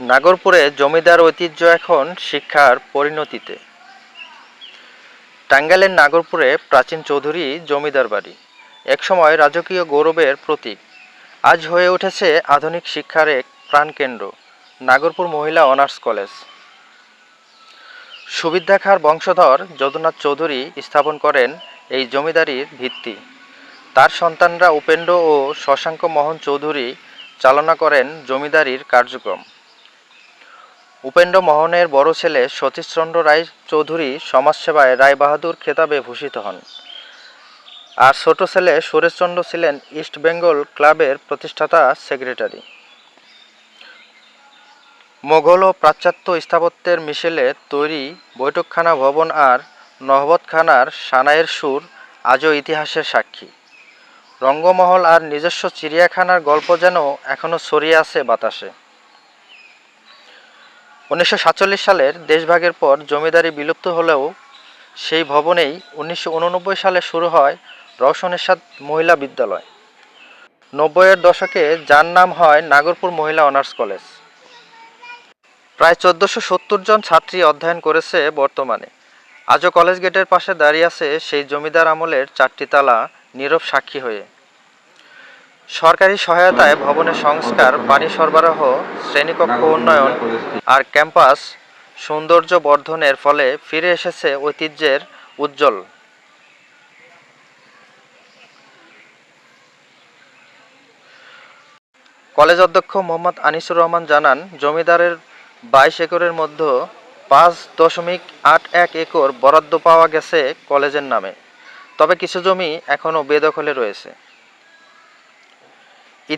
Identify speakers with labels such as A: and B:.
A: নাগরপুরে জমিদার ঐতিহ্য এখন শিক্ষার পরিণতিতে। টাঙ্গাইলের নাগরপুরে প্রাচীন চৌধুরী জমিদার বাড়ি। একসময় রাজকীয় গৌরবের প্রতীক। আজ হয়ে উঠেছে আধুনিক শিক্ষার এক প্রাণকেন্দ্র, নাগরপুর মহিলা অনার্স কলেজ। সুবিদ্যা খাঁর বংশধর যদুনাথ চৌধুরী স্থাপন করেন এই জমিদারির ভিত্তি। তার সন্তানরা উপেন্দ্র ও শশাঙ্ক মোহন চৌধুরী চালনা করেন জমিদারির কার্যক্রম। উপেন্দ্র মোহনের বড় ছেলে সতীশচন্দ্র রায় চৌধুরী সমাজসেবায় রায়বাহাদুর খেতাবে ভূষিত হন। আর ছোট ছেলে সুরেশচন্দ্র ছিলেন ইস্ট বেঙ্গল ক্লাবের প্রতিষ্ঠাতা সেক্রেটারি। মোগল ও পাশ্চাত্য স্থাপত্যের মিশেলে তৈরি বৈঠকখানা ভবন আর নহবতখানার সানাইয়ের সুর আজও ইতিহাসের সাক্ষী। রঙ্গমহল আর নিজস্ব চিড়িয়াখানার গল্প যেন এখনও ছড়িয়ে আছে বাতাসে। উনিশশো সাতচল্লিশ সালের দেশভাগের পর জমিদারি বিলুপ্ত হলেও সেই ভবনেই উনিশশো উননব্বই সালে শুরু হয় রওশন এরশাদ মহিলা বিদ্যালয়। নব্বইয়ের দশকে যার নাম হয় নাগরপুর মহিলা অনার্স কলেজ। প্রায় চোদ্দোশো সত্তর জন ছাত্রী অধ্যয়ন করেছে বর্তমানে। আজও কলেজ গেটের পাশে দাঁড়িয়ে আছে সেই জমিদার আমলের চারটি তালা, নীরব সাক্ষী হয়ে। সরকারি সহায়তায় ভবনের সংস্কার, পানি সরবরাহ, শ্রেণীকক্ষ উন্নয়ন আর ক্যাম্পাস সৌন্দর্য বর্ধনের ফলে ফিরে এসেছে ঐতিহ্যের উজ্জ্বল। কলেজ অধ্যক্ষ মোহাম্মদ আনিসুর রহমান জানান, জমিদারের বাইশ একরের মধ্যে পাঁচ দশমিক আট এক একর বরাদ্দ পাওয়া গেছে কলেজের নামে। তবে কিছু জমি এখনও বেদখলে রয়েছে। y